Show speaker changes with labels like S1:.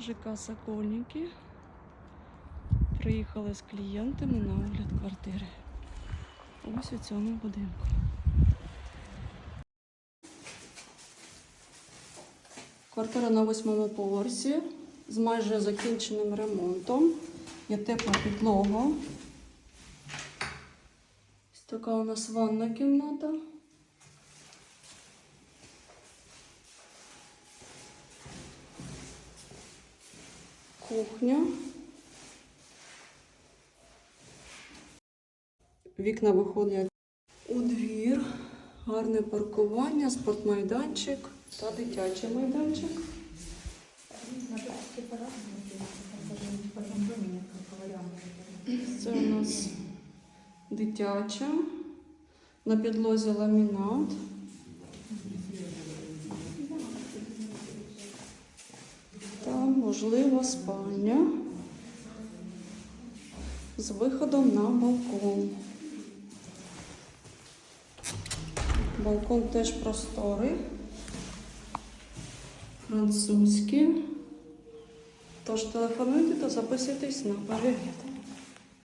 S1: ЖК Сокольники. Приїхали з клієнтами на огляд квартири. Ось у цьому будинку. Квартира на восьмому поверсі з майже закінченим ремонтом. Є тепла підлога. Ось така у нас ванна кімната. Кухня. Вікна виходять у двір. Гарне паркування, спортмайданчик та дитячий майданчик. Це у нас дитяча. На підлозі ламінат. Можливо, спальня з виходом на балкон. Балкон теж просторий, французький. Тож телефонуйте та записуйтесь на перегляд.